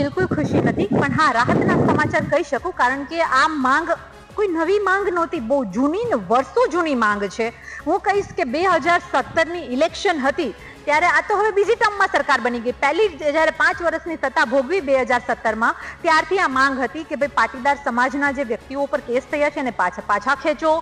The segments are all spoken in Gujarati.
બિલકુલ ખુશી નથી. પણ હા, રાહતના સમાચાર કહી શકું કારણ કે આ માંગ કોઈ નવી માંગ નહોતી, બહુ જૂની વર્ષો જૂની માંગ છે. હું કહીશ કે બે હજાર સત્તરની ઇલેક્શન હતી ત્યારે આ તો હવે બીજી ટર્મમાં સરકાર બની ગઈ. પહેલી જ્યારે પાંચ વર્ષની સત્તા ભોગવી બે હજાર સત્તરમાં, ત્યારથી આ માંગ હતી કે ભાઈ પાટીદાર સમાજના જે વ્યક્તિઓ પર કેસ થયા છે એને પાછા પાછા ખેંચો,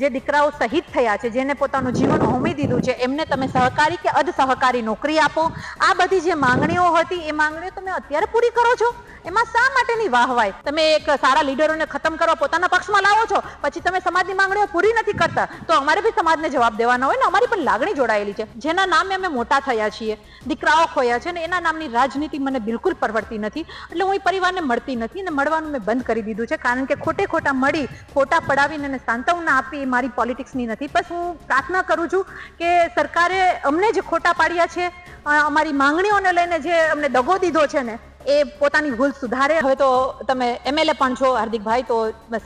જે દીકરાઓ શહીદ થયા છે, જેને પોતાનું જીવન હોમી દીધું છે, એમને તમે સહકારી કે અર્ધ સહકારી નોકરી આપો. આ બધી જે માંગણીઓ હતી, એ માંગણીઓ તમે અત્યારે પૂરી કરો છો? એમાં શા માટેની વાહવાય તમે એક સારા લીડરોને ખતમ કરવા પોતાના પક્ષમાં લાવો છો, પછી તમે સમાજની માંગણીઓ પૂરી નથી કરતા, તો અમારે બી સમાજને જવાબ દેવાનો હોય ને અમારી પણ લાગણી જોડાયેલી છે. જેના નામે અમે મોટા થયા છીએ, દીકરાઓ ખોયા છે ને એના નામની રાજનીતિ મને બિલકુલ પરવડતી નથી. એટલે હું એ પરિવારને મળતી નથી અને મળવાનું મેં બંધ કરી દીધું છે. કારણ કે ખોટે ખોટા મળી, ખોટા પડાવીને એને સાંત્વના આપી એ મારી પોલિટિક્સની નથી. બસ હું પ્રાર્થના કરું છું કે સરકારે અમને જે ખોટા પાડ્યા છે. અમારી માંગણીઓને લઈને જે અમને દગો દીધો છે ને એ પોતાની ભૂલ સુધારે. હવે તો તમે એમએલએ પણ છો, હાર્દિકભાઈ, તો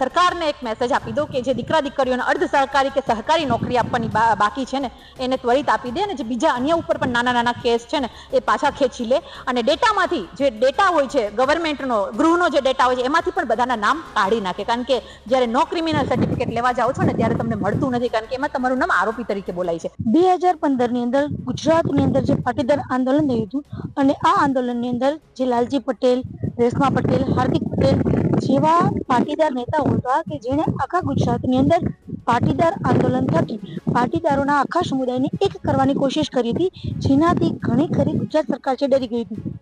સરકારને એક મેસેજ આપી દો કે જે દીકરા દીકરીઓને અર્ધ સહકારી કે સહકારી નોકરી આપવાની બાકી છે ને, એને ત્વરિત આપી દે અને જે બીજા અન્ય ઉપર પણ નાના નાના કેસ છે ને, એ પાછા ખેંચી લે. અને ડેટામાંથી જે ડેટા હોય છે, ગવર્મેન્ટનો, ગૃહનો જે ડેટા હોય છે, એમાંથી પણ બધાના નામ કાઢી નાખે. કારણ કે જ્યારે નો ક્રિમિનલ સર્ટિફિકેટ લેવા જાઓ છો ને, ત્યારે તમને મળતું નથી, કારણ કે એમાં તમારું નામ આરોપી તરીકે બોલાય છે. બે હજાર પંદરની અંદર ગુજરાતની અંદર જે પાટીદાર આંદોલન થયું હતું, અને આ આંદોલનની અંદર જે લાલજી પટેલ, રેશમા પટેલ, હાર્દિક પટેલ જેવા પાટીદાર નેતાઓ હતા કે જેણે આખા ગુજરાતની અંદર પાટીદાર આંદોલન થકી પાટીદારોના આખા સમુદાયને એક કરવાની કોશિશ કરી હતી, જેનાથી ઘણી ખરી ગુજરાત સરકાર છે ડરી ગઈ હતી.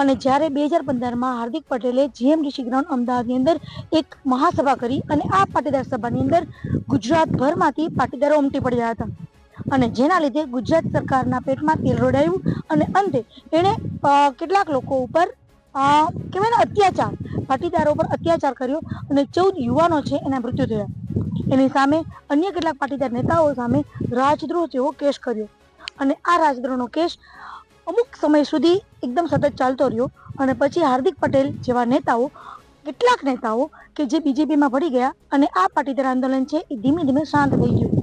અને જ્યારે બે હજાર પંદરમાં હાર્દિક પટેલે જીએમડીસી ગ્રાઉન્ડ અમદાવાદની અંદર એક મહાસભા કરી અને આ પાટીદાર સભાની અંદર ગુજરાતભરમાંથી પાટીદારો ઉમટી પડ્યા હતા. અને જેના લીધે ગુજરાત સરકારના પેટમાં તેલ રોડાયું અને અંતે એણે કેટલાક લોકો ઉપર કહેવાય ને અત્યાચાર. પાટીદારો પર અત્યાચાર કર્યો અને ચૌદ યુવાનો છે એના મૃત્યુ થયા. એની સામે અન્ય કેટલાક પાટીદાર નેતાઓ સામે રાજદ્રોહ જેવો કેસ કર્યો. અને આ રાજદ્રોહનો કેસ અમુક સમય સુધી એકદમ સતત ચાલતો રહ્યો અને પછી હાર્દિક પટેલ જેવા નેતાઓ, કેટલાક નેતાઓ કે જે બીજેપીમાં ભળી ગયા અને આ પાટીદાર આંદોલન છે એ ધીમે ધીમે શાંત થઈ ગયું.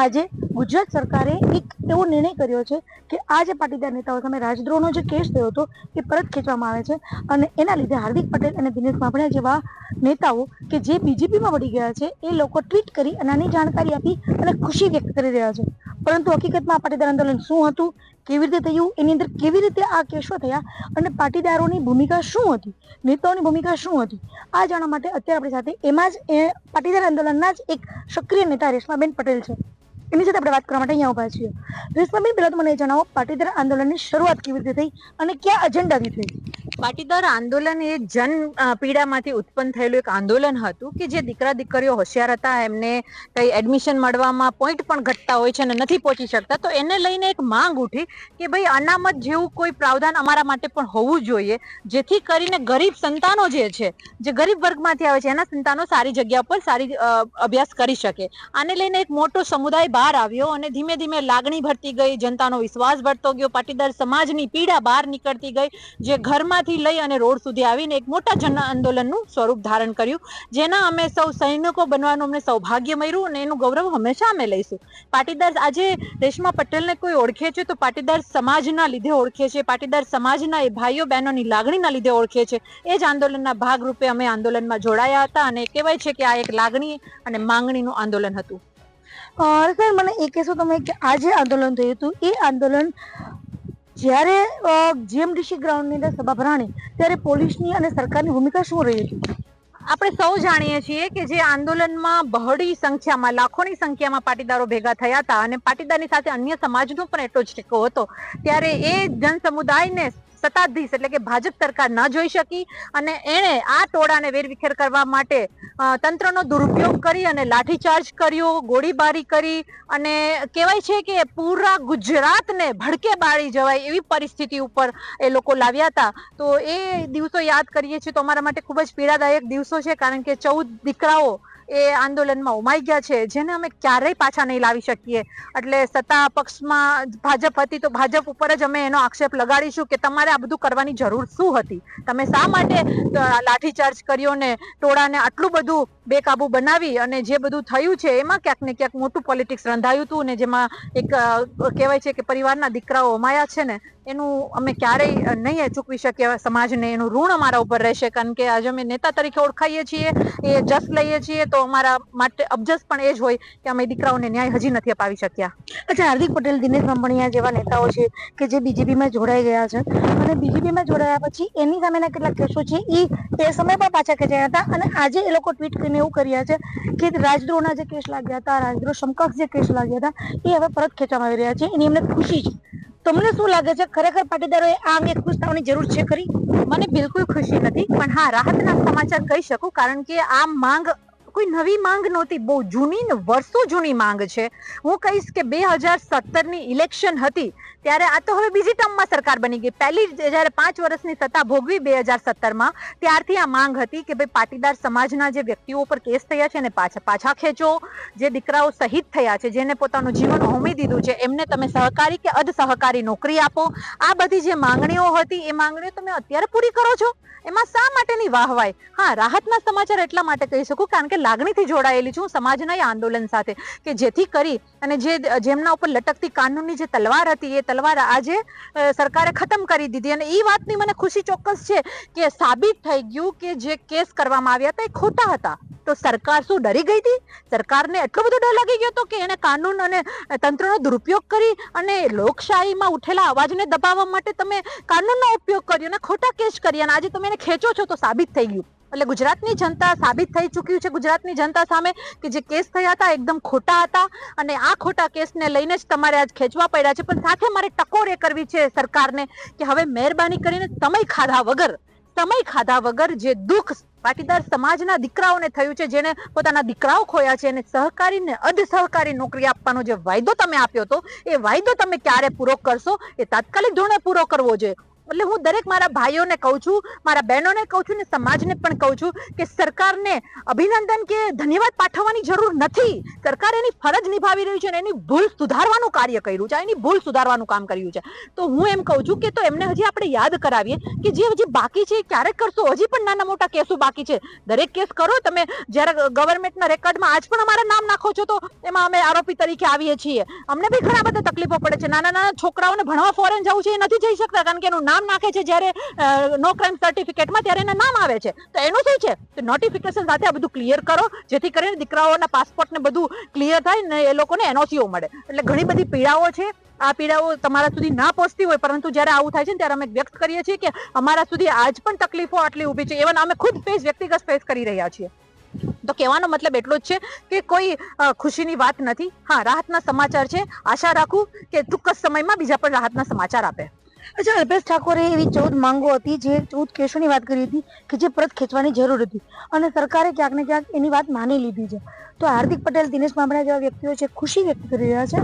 આજે ગુજરાત સરકારે એક એવો નિર્ણય કર્યો છે કે આ જે પાટીદાર નેતાઓ સામે રાજદ્રોહનો જે કેસ થયો હતો, એ પરત ખેંચવામાં આવે છે. અને એના લીધે હાર્દિક પટેલ અને દિનેશ બાંભણિયા જેવા નેતાઓ કે જે બીજેપીમાં વળી ગયા છે, એ લોકો ટ્વીટ કરી અને આની જાણકારી આપી અને ખુશી વ્યક્ત કરી રહ્યા છે. પરંતુ હકીકતમાં આ પાટીદાર આંદોલન શું હતું, કેવી રીતે થયું, એની અંદર કેવી રીતે આ કેસો થયા અને પાટીદારોની ભૂમિકા શું હતી, નેતાઓની ભૂમિકા શું હતી, આ જાણવા માટે અત્યારે આપણી સાથે એમાં જ પાટીદાર આંદોલનના જ એક સક્રિય નેતા રેશમાબેન પટેલ છે. એની સાથે આપણે વાત કરવા માટે અહીંયા ઊભા છીએ. રેશમાબેન પહેલાં તો મને જણાવો, પાટીદાર આંદોલનની શરૂઆત કેવી રીતે થઈ અને કયા એજન્ડાથી થઈ પાટીદાર આંદોલન એ જન પીડામાંથી ઉત્પન્ન થયેલું એક આંદોલન હતું કે જે દીકરા દીકરીઓ હોશિયાર હતા, એમને કઈ એડમિશન મળવામાં પોઈન્ટ પણ ઘટતા હોય છે અને નથી પહોંચી શકતા, તો એને લઈને એક માંગ ઉઠી કે ભાઈ અનામત જેવું કોઈ પ્રાવધાન અમારા માટે પણ હોવું જોઈએ, જેથી કરીને ગરીબ સંતાનો જે છે, જે ગરીબ વર્ગમાંથી આવે છે, એના સંતાનો સારી જગ્યા પર સારી અભ્યાસ કરી શકે. આને લઈને એક મોટો સમુદાય બહાર આવ્યો અને ધીમે ધીમે લાગણી ભરતી ગઈ, જનતાનો વિશ્વાસ ભરતો ગયો, પાટીદાર સમાજની પીડા બહાર નીકળતી ગઈ, જે ઘરમાંથી લઈ અને રોડ સુધી આવીને એક મોટા જન આંદોલનનું સ્વરૂપ ધારણ કર્યું, જેના અમે સૌ સૈનિકો બનવાનું અમને સૌભાગ્ય મળ્યું અને એનું ગૌરવ હંમેશા અમે લઈશું. પાટીદાર આજે રેશમા પટેલને કોઈ ઓળખે છે તો પાટીદાર સમાજના લીધે ઓળખે છે, પાટીદાર સમાજના એ ભાઈઓ બહેનોની લાગણીના લીધે ઓળખે છે. એ જ આંદોલનના ભાગરૂપે અમે આંદોલનમાં જોડાયા હતા અને કહેવાય છે કે આ એક લાગણી અને માંગણીનું આંદોલન હતું. સર મને એ કહેશો તમે કે આ જે આંદોલન થયું હતું, એ આંદોલન જ્યારે જીએમડીસી ગ્રાઉન્ડની અંદર સભા ભરાણી, ત્યારે પોલીસની અને સરકારની ભૂમિકા શું રહી હતી? આપણે સૌ જાણીએ છીએ કે જે આંદોલનમાં બહોળી સંખ્યામાં, લાખોની સંખ્યામાં પાટીદારો ભેગા થયા હતા અને પાટીદારની સાથે અન્ય સમાજનો પણ એટલો જ ટેકો હતો. ત્યારે એ જન સમુદાયને સત્તાધીશ એટલે કે ભાજપ સરકાર ન જોઈ શકી અને એણે આ ટોળાને વેરવિખેર કરવા માટે તંત્રનો દુરુપયોગ કરી અને લાઠીચાર્જ કર્યો, ગોળીબારી કરી અને કહેવાય છે કે પૂરા ગુજરાતને ભડકે બાળી જવાય એવી પરિસ્થિતિ ઉપર એ લોકો લાવ્યા હતા. તો એ દિવસો યાદ કરીએ છીએ તો અમારા માટે ખૂબ જ પીડાદાયક દિવસો છે કારણ કે ચૌદ દીકરાઓ એ આંદોલનમાં ઉમાઈ ગયા છે, જેને અમે ક્યારેય પાછા નહીં લાવી શકીએ. એટલે સત્તા પક્ષમાં ભાજપ હતી તો ભાજપ ઉપર જ અમે એનો આક્ષેપ લગાડીશું કે તમારે આ બધું કરવાની જરૂર શું હતી? તમે શા માટે લાઠીચાર્જ કર્યો ને ટોળાને આટલું બધું બેકાબુ બનાવી અને જે બધું થયું છે, એમાં ક્યાંક ને ક્યાંક મોટું પોલિટિક્સ રંધાયું હતું ને જેમાં એક કહેવાય છે કે પરિવારના દીકરાઓ અમાયા છે ને, એનું અમે ક્યારેય નહીં ચૂકવી શકીએ સમાજને એનું ઋણ અમારા ઉપર રહેશે. કારણ કે આજે અમે નેતા તરીકે ઓળખાઈએ છીએ, એ જસ લઈએ છીએ તો અમારા માટે અબજસ પણ એ જ હોય કે અમે દીકરાઓને ન્યાય હજી નથી અપાવી શક્યા. અચ્છા હાર્દિક પટેલ દિનેશ બાંભણિયા જેવા નેતાઓ છે કે જે બીજેપીમાં જોડાઈ ગયા છે અને બીજેપીમાં જોડાયા પછી એની સામેના કેટલાક કેસો છે એ એ સમય પર પાછા ખેંચાયા હતા અને આજે એ લોકો ટ્વીટ કરીને એવું કર્યા છે કે રાજદ્રોહના જે કેસ લાગ્યા હતા રાજદ્રોહ સમકક્ષ જે કેસ લાગ્યા હતા એ હવે પરત ખેંચવામાં આવી રહ્યા છે. એની એમને ખુશી છે. તમને શું લાગે છે? ખરેખર પાટીદારોએ આ અંગે ખુશ થવાની જરૂર છે ખરી? મને બિલકુલ ખુશી નથી પણ હા રાહતના સમાચાર કહી શકું કારણ કે આ માંગ કોઈ નવી માંગ નહોતી, બહુ જૂની ને વર્ષો જૂની માંગ છે. હું કહીશ કે બે હજાર સત્તરની ઇલેક્શન હતી, ત્યારે આ તો હવે બીજી ટર્મમાં સરકાર બની ગઈ. પહેલી જ્યારે પાંચ વર્ષની સત્તા ભોગવી બે હજાર સત્તરમાં, ત્યારથી આ માંગ હતી કે ભાઈ પાટીદાર સમાજના જે વ્યક્તિઓ ઉપર કેસ થયા છે એને પાછા પાછા ખેંચો. જે દીકરાઓ શહીદ થયા છે, જેને પોતાનું જીવન હોમી દીધું છે, એમને તમે સહકારી કે અધ સહકારી નોકરી આપો. આ બધી જે માંગણીઓ હતી, એ માંગણીઓ તમે અત્યારે પૂરી કરો છો. એમાં શા માટેની વાહવાય હા, રાહતના સમાચાર એટલા માટે કહી શકું, કારણ કે લાગણીથી જોડાયેલી છું સમાજના એ આંદોલન સાથે કે જેથી કરી અને જે જેમના ઉપર લટકતી કાનૂનની જે તલવાર હતી, એ તલવાર આજે સરકારે ખતમ કરી દીધી. અને એ વાતની મને ખુશી ચોક્કસ છે કે સાબિત થઈ ગયું કે જે કેસ કરવામાં આવ્યા હતા, એ ખોટા હતા. તો સરકાર શું ડરી ગઈ હતી? સરકારને એટલો બધો ડર લાગી ગયો હતો કે એને કાનૂન અને તંત્રનો દુરુપયોગ કરી અને લોકશાહીમાં ઉઠેલા અવાજને દબાવવા માટે તમે કાનૂનનો ઉપયોગ કર્યો અને ખોટા કેસ કર્યા અને આજે તમે એને ખેંચો છો તો સાબિત થઈ ગયું. એટલે ગુજરાતની જનતા સાબિત થઈ ચૂક્યું છે. ગુજરાતની જનતા સામે કે જે કેસ થયા હતા એકદમ ખોટા હતા અને આ ખોટા કેસને લઈને જ તમારે આજ ખેંચવા પડ્યા છે. પણ સાથે મારે ટકોર એ કરવી છે સરકારને કે હવે મહેરબાની કરીને સમય ખાધા વગર, સમય ખાધા વગર જે દુઃખ પાટીદાર સમાજના દીકરાઓને થયું છે, જેને પોતાના દીકરાઓ ખોયા છે અને સહકારી ને અર્ધ સહકારી નોકરી આપવાનો જે વાયદો તમે આપ્યો હતો, એ વાયદો તમે ક્યારે પૂરો કરશો? એ તાત્કાલિક ધોરણે પૂરો કરવો જોઈએ. એટલે હું દરેક મારા ભાઈઓને કહું છું, મારા બહેનોને કહું છું ને સમાજને પણ કહું છું કે સરકારને અભિનંદન કે ધન્યવાદ પાઠવવાની જરૂર નથી. સરકાર એની ફરજ નિભાવી રહી છે અને એની ભૂલ સુધારવાનું કાર્ય કર્યું છે, એની ભૂલ સુધારવાનું કામ કર્યું છે. તો હું એમ કહું છું કે તો એમને હજી આપણે યાદ કરાવીએ કે જે હજી બાકી છે ક્યારેક કરશો? હજી પણ નાના મોટા કેસો બાકી છે. દરેક કેસ કરો તમે, જ્યારે ગવર્મેન્ટના રેકોર્ડમાં આજ પણ અમારા નામ નાખો છો તો એમાં અમે આરોપી તરીકે આવીએ છીએ. અમને બી ઘણા બધા તકલીફો પડે છે. નાના નાના છોકરાઓને ભણવા ફોરેન જવું છે એ નથી જઈ શકતા કારણ કે એનું નામ નાખે છે જ્યારે નો ક્રાઇમ સર્ટિફિકેટમાં ત્યારે એના નામ આવે છે. તો એનું શું છે? તો નોટિફિકેશન સાથે આ બધું ક્લિયર કરો, જેથી કરીને દીકરાઓના પાસપોર્ટ ને બધું ક્લિયર થાય ને એ લોકોને એનઓસીઓ મળે. એટલે ઘણી બધી પીડાઓ છે. આ પીડાઓ તમારા સુધી ના પહોંચતી હોય, પરંતુ જ્યારે આવું થાય છે ત્યારે અમે વ્યક્ત કરીએ છીએ કે અમારા સુધી આજ પણ તકલીફો આટલી ઊભી છે. એવન અમે ખુદ ફેસ વ્યક્તિગત ફેસ કરી રહ્યા છીએ. તો કહેવાનો મતલબ એટલો જ છે કે કોઈ ખુશીની વાત નથી. હા, રાહતના સમાચાર છે. આશા રાખું કે જ સમયમાં બીજા પણ રાહતના સમાચાર આપે. અચ્છા, અલ્પેશ ઠાકોરે એવી ચૌદ માંગો હતી, જે ચૌદ કેસોની વાત કરી હતી કે જે પરત ખેંચવાની જરૂર હતી. અને સરકારે ક્યાંક ને ક્યાંક એની વાત માની લીધી છે. તો હાર્દિક પટેલ, દિનેશ બાંભણા જેવા વ્યક્તિઓ છે, ખુશી વ્યક્ત કરી રહ્યા છે.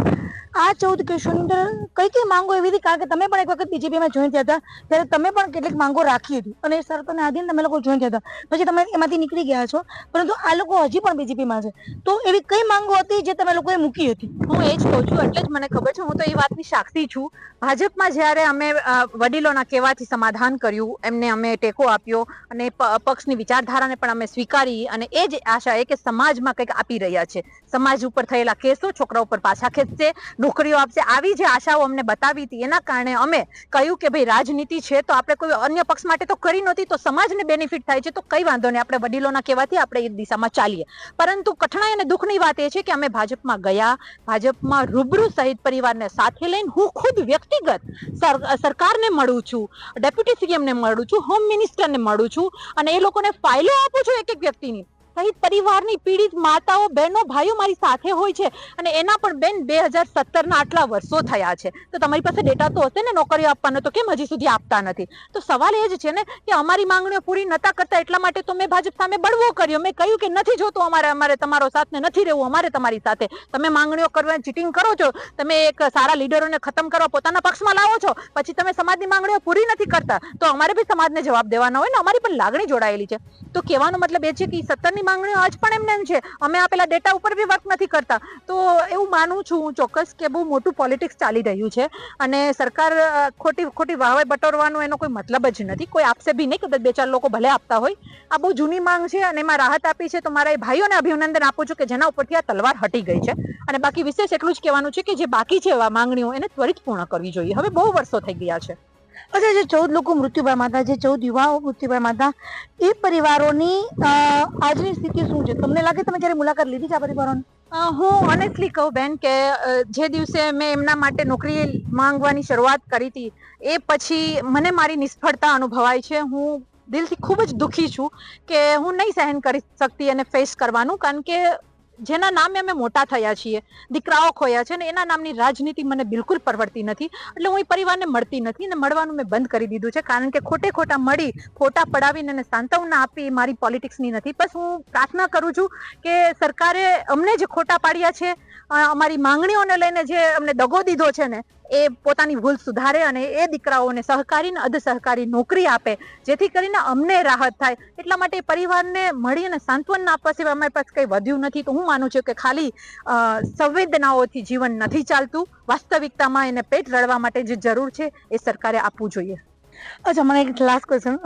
આ ચૌદ કેસોની અંદર કઈ કઈ માંગો એવી હતી? કારણ કે તમે પણ એક વખત બીજેપીમાં જોઈન થયા હતા, ત્યારે તમે પણ કેટલીક માંગો રાખી હતી. અને એ શરતોને આધીન તમે લોકો જોઈન થયા હતા. પછી તમે એમાંથી નીકળી ગયા છો, પરંતુ આ લોકો હજી પણ બીજેપીમાં છે. તો એવી કઈ માંગો હતી જે તમે લોકોએ મૂકી હતી? હું એ જ કહું છું, એટલે જ મને ખબર છે. હું તો એ વાતની સાક્ષી છું. ભાજપમાં જ્યારે અમે વડીલોના કહેવાથી સમાધાન કર્યું, એમને અમે ટેકો આપ્યો અને પક્ષની વિચારધારાને પણ અમે સ્વીકારી અને એ જ આશા એ કે સમાજમાં કંઈક આપી રહ્યા છે. સમાજ ઉપર થયેલા કેસો છોકરા ઉપર પાછા ખેંચશે નોકરીઓ આપશે આવી જે આશાઓ અમને બતાવી હતી, એના કારણે અમે કહ્યું કે ભાઈ રાજનીતિ છે તો આપણે કોઈ અન્ય પક્ષ માટે તો કરી નહોતી, તો સમાજને બેનિફિટ થાય છે, તો કઈ વાંધો નહીં, આપણે વડીલોના કહેવાથી આપણે એ દિશામાં ચાલીએ. પરંતુ કઠણાઈ અને દુઃખની વાત એ છે કે અમે ભાજપમાં ગયા, ભાજપમાં રૂબરૂ સહિત પરિવારને સાથે લઈને હું ખુદ વ્યક્તિગત સર- સરકારને મળું છું, ડેપ્યુટી સીએમને મળું છું, હોમ મિનિસ્ટરને મળું છું, અને એ લોકોને ફાઇલો આપું છું એક એક વ્યક્તિની. સહિત પરિવારની પીડિત માતાઓ, બહેનો, ભાઈઓ મારી સાથે હોય છે અને એના પણ બેન બે હજાર સત્તરના આટલા વર્ષો થયા છે. તો તમારી પાસે ડેટા તો હશે ને નોકરીઓ આપવાનો તો કેમ હજી સુધી આપતા નથી? તો સવાલ એ જ છે ને કે અમારી માંગણીઓ પૂરી નતા કરતા એટલા માટે તો મેં ભાજપ સામે બળવો કર્યો. મેં કહ્યું કે નથી જોતું અમારે અમારે તમારો સાથ ને નથી રહેવું, અમારે તમારી સાથે. તમે માંગણીઓ કરવા ચીટિંગ કરો છો. તમે એક સારા લીડરોને ખતમ કરવા પોતાના પક્ષમાં લાવો છો. પછી તમે સમાજની માંગણીઓ પૂરી નથી કરતા. તો અમારે બી સમાજને જવાબ દેવાનો હોય ને અમારી પણ લાગણી જોડાયેલી છે. તો કહેવાનો મતલબ એ છે કે સત્તરની માંગણીઓ આજ પણ એમને એમ છે. અમે આપેલા ડેટા ઉપર બી વર્ક નથી કરતા. તો એવું માનું છું હું ચોક્કસ કે બહુ મોટું પોલિટિક્સ ચાલી રહ્યું છે. અને સરકાર ખોટી ખોટી વાહવાઈ બટોરવાનો એનો કોઈ મતલબ જ નથી. કોઈ આપશે બી નહીં કદાચ બે ચાર લોકો ભલે આપતા હોય. આ બહુ જૂની માંગ છે અને એમાં રાહત આપી છે. તો મારા એ ભાઈઓને અભિનંદન આપું છું કે જેના ઉપરથી આ તલવાર હટી ગઈ છે. અને બાકી વિશેષ એટલું જ કહેવાનું છે કે જે બાકી છે એવા માંગણીઓ એને ત્વરિત પૂર્ણ કરવી જોઈએ. હવે બહુ વર્ષો થઈ ગયા છે. અચ્છા જે ચૌદ લોકો મૃત્યુ માતા જે ચૌદ યુવાઓ મૃત્યુ માતા એ પરિવારોની આજની સ્થિતિ શું છે? તમને લાગે તમે જ્યારે મુલાકાત લીધી છે આ પરિવારોની? હું ઓનેસ્ટલી કહું બેન કે જે દિવસે મેં એમના માટે નોકરી માંગવાની શરૂઆત કરી હતી, એ પછી મને મારી નિષ્ફળતા અનુભવાય છે. હું દિલથી ખૂબ જ દુઃખી છું કે હું નહીં સહન કરી શકતી અને ફેસ કરવાનું, કારણ કે જેના નામે અમે મોટા થયા છીએ, દીકરાઓ ખોયા છે ને એના નામની રાજનીતિ મને બિલકુલ પરવડતી નથી. એટલે હું એ પરિવારને મળતી નથી ને મળવાનું મેં બંધ કરી દીધું છે. કારણ કે ખોટે ખોટા મળી ફોટા પડાવીને અને સાંત્વના આપી મારી પોલિટિક્સની નથી. બસ હું પ્રાર્થના કરું છું કે સરકારે અમને જે ખોટા પાડ્યા છે. અમારી માંગણીઓને લઈને જે અમને દગો દીધો છે ને, એ પોતાની ભૂલ સુધારે અને એ દીકરાઓને સહકારી ને અર્ધ સહકારી નોકરી આપે, જેથી કરીને અમને રાહત થાય. એટલા માટે પરિવારને મળી અને સાંત્વન આપવા સિવાય અમારી પાસે કંઈ વધ્યું નથી. તો હું માનું છું કે ખાલી સંવેદનાઓથી જીવન નથી ચાલતું. વાસ્તવિકતામાં એને પેટ રડવા માટે જે જરૂર છે, એ સરકારે આપવું જોઈએ. અચ્છા, મને એક લાસ્ટ ક્વેશ્ચન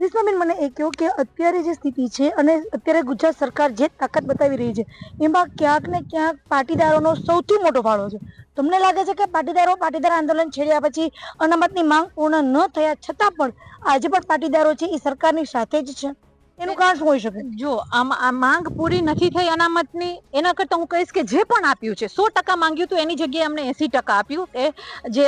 રેશમાબેન મને એ કહો કે અત્યારે જે સ્થિતિ છે અને અત્યારે ગુજરાત સરકાર જે તાકાત બતાવી રહી છે, એમાં ક્યાંક ને ક્યાંક પાટીદારોનો સૌથી મોટો ફાળો છે. તમને લાગે છે કે પાટીદારો પાટીદાર આંદોલન છેડ્યા પછી અનામતની માંગ પૂર્ણ ન થયા છતાં પણ આજે પણ પાટીદારો છે એ સરકારની સાથે જ છે? એનું કારણ શું હોઈ શકે? જો, આમ, આ માંગ પૂરી નથી થઈ અનામતની, એના કરતાં હું કહીશ કે જે પણ આપ્યું છે, સો ટકા માંગ્યું હતું, એની જગ્યાએ અમને એસી ટકા આપ્યું, એ જે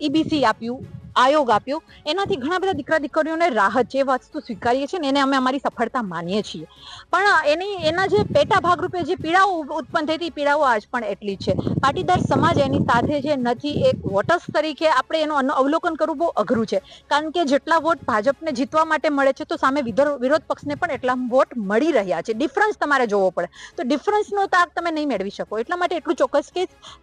ઈબીસી આપ્યું આયોગ આપ્યો. એનાથી ઘણા બધા દીકરા દીકરીઓને રાહત જે વસ્તુ સ્વીકારીએ છીએ ને એને અમે અમારી સફળતા માનીએ છીએ. પણ એની, એના જે પેટા ભાગરૂપે જે પીડાઓ ઉત્પન્ન થઈ હતી પીડાઓ આજ પણ એટલી છે. પાટીદાર સમાજ એની સાથે જે નથી, એક વોટર્સ તરીકે આપણે એનું અવલોકન કરવું બહુ અઘરું છે. કારણ કે જેટલા વોટ ભાજપને જીતવા માટે મળે છે, તો સામે વિરોધ પક્ષને પણ એટલા વોટ મળી રહ્યા છે. ડિફરન્સ તમારે જોવો પડે. તો ડિફરન્સનો તાક તમે નહીં મેળવી શકો. એટલા માટે એટલું ચોક્કસ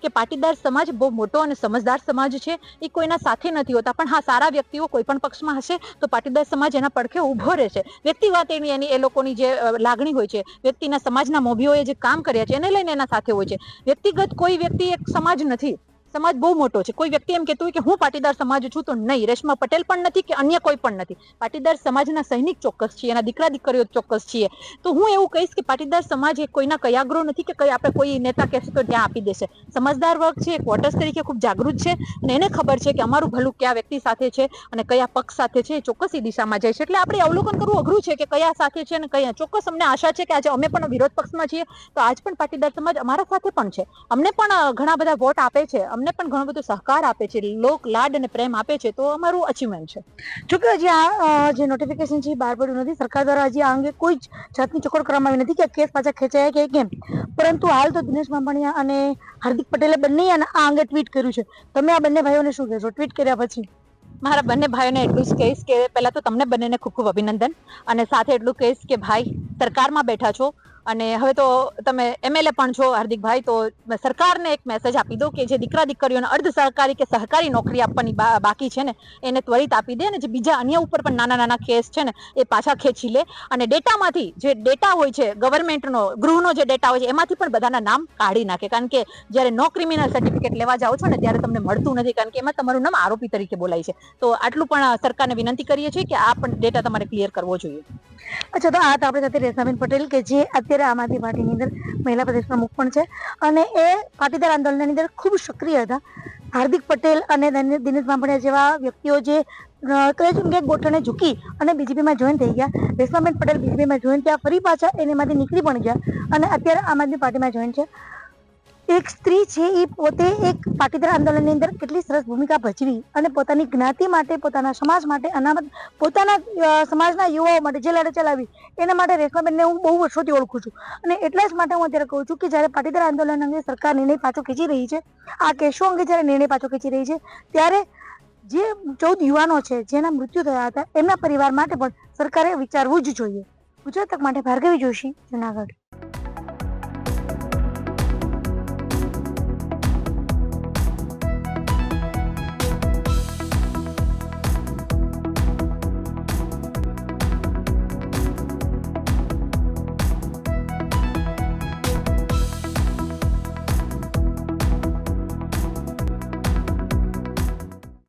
કે પાટીદાર સમાજ બહુ મોટો અને સમજદાર સમાજ છે. એ કોઈના સાથે નથી હોતા. પણ હા, સારા વ્યક્તિઓ કોઈ પણ પક્ષમાં હશે તો પાટીદાર સમાજ એના પડખે ઊભો રહેશે. વ્યક્તિગત એની એની, એ લોકોની જે લાગણી હોય છે, વ્યક્તિના સમાજના મોભીઓએ જે કામ કર્યા છે એને લઈને એના સાથે હોય છે. વ્યક્તિગત કોઈ વ્યક્તિ એક સમાજ નથી. સમાજ બહુ મોટો છે. કોઈ વ્યક્તિ એમ કહેતું હોય કે હું પાટીદાર સમાજ છું તો નહીં. રેશમા પટેલ પણ નથી કે અન્ય કોઈ પણ નથી. પાટીદાર સમાજના સૈનિક ચોક્કસ છીએ, એના દીકરા દીકરીઓ ચોક્કસ છીએ. તો હું એવું કહીશ કે પાટીદાર સમાજ એ કોઈના કયાગ્રો નથી કે કઈ આપણે કોઈ નેતા કહેશે તો ત્યાં આપી દેશે. સમજદાર વર્ગ છે, વોટર્સ તરીકે ખૂબ જાગૃત છે અને એને ખબર છે કે અમારું ભલું કયા વ્યક્તિ સાથે છે અને કયા પક્ષ સાથે છે એ ચોક્કસ દિશામાં જાય છે. એટલે આપણે અવલોકન કરવું અઘરું છે કે કયા સાથે છે અને કયા. ચોક્કસ અમને આશા છે કે આજે અમે પણ વિરોધ પક્ષમાં છીએ. તો આજ પણ પાટીદાર સમાજ અમારા સાથે પણ છે. અમને પણ ઘણા બધા વોટ આપે છે. અમને પણ ઘણો બધો સહકાર આપે છે, લોક લાડ અને પ્રેમ આપે છે, તો અમારું અચીવમેન્ટ છે. જોકે હજી આ જે નોટિફિકેશન છે બહાર પડ્યું નથી. સરકાર દ્વારા હજી આ અંગે કોઈ જ જાતની ચોખવટ કરવામાં આવી નથી કે કેસ પાછા ખેંચાયા કે કેમ. પરંતુ હાલ તો દિનેશ બાંભણિયા અને હાર્દિક પટેલે બંને આ અંગે ટ્વીટ કર્યું છે. તમે આ બંને ભાઈઓને શું કહેશો? ટ્વીટ કર્યા પછી? મારા બંને ભાઈઓને એટલું જ કહીશ કે પહેલા તો તમને બંનેને ખૂબ ખૂબ અભિનંદન અને સાથે એટલું કહીશ કે ભાઈ, સરકારમાં બેઠા છો અને હવે તો તમે એમએલએ પણ છો, હાર્દિકભાઈ, તો સરકારને એક મેસેજ આપી દો કે જે દીકરા દીકરીઓને અર્ધ સહકારી કે સહકારી નોકરી આપવાની બાકી છે ને, એને ત્વરિત આપી દે અને જે બીજા અન્ય ઉપર પણ નાના નાના કેસ છે ને, એ પાછા ખેંચી લે. અને ડેટામાંથી જે ડેટા હોય છે, ગવર્મેન્ટનો, ગૃહનો જે ડેટા હોય છે, એમાંથી પણ બધાના નામ કાઢી નાખે. કારણ કે જ્યારે નો ક્રિમિનલ સર્ટિફિકેટ લેવા જાઓ છો ને, ત્યારે તમને મળતું નથી. કારણ કે એમાં તમારું નામ આરોપી તરીકે બોલાય છે. તો આટલું પણ સરકારને વિનંતી કરીએ છીએ કે આ પણ ડેટા તમારે ક્લિયર કરવો જોઈએ. અચ્છા, તો આ આપણી સાથે રેશમાબેન પટેલ કે જે અત્યારે આમ આદમી પાર્ટીની અંદર મહિલા પ્રદેશના પ્રમુખ પણ છે. અને એ પાટીદાર આંદોલનની અંદર ખૂબ સક્રિય હતા. હાર્દિક પટેલ અને દિનેશ બાંભણિયા જેવા વ્યક્તિઓ જે કહે છે કે ગોઠણે ઝૂકી અને બીજેપીમાં જોઈન થઈ ગયા. રેશમાબેન પટેલ બીજેપીમાં જોઈન થયા, ફરી પાછા એનેમાંથી નીકળી પણ ગયા અને અત્યારે આમ આદમી પાર્ટીમાં જોઈન છે. એક સ્ત્રી છે એ પોતે એક પાટીદાર આંદોલનની અંદર કેટલી સરસ ભૂમિકા ભજવી અને પોતાની જ્ઞાતિ માટે, પોતાના સમાજ માટે, અનામત, પોતાના સમાજના યુવાઓ માટે જે લડત ચલાવી, એના માટે રેશમાબેનને હું બહુ વર્ષોથી ઓળખું છું. અને એટલા જ માટે હું અત્યારે કહું છું કે જ્યારે પાટીદાર આંદોલન અંગે સરકાર નિર્ણય પાછો ખેંચી રહી છે, આ કેસો અંગે જ્યારે નિર્ણય પાછો ખેંચી રહી છે, ત્યારે જે ચૌદ યુવાનો છે, જેના મૃત્યુ થયા હતા, એમના પરિવાર માટે પણ સરકારે વિચારવું જ જોઈએ. ગુજરાત તક માટે ભાર્ગવી જોશી, જુનાગઢ.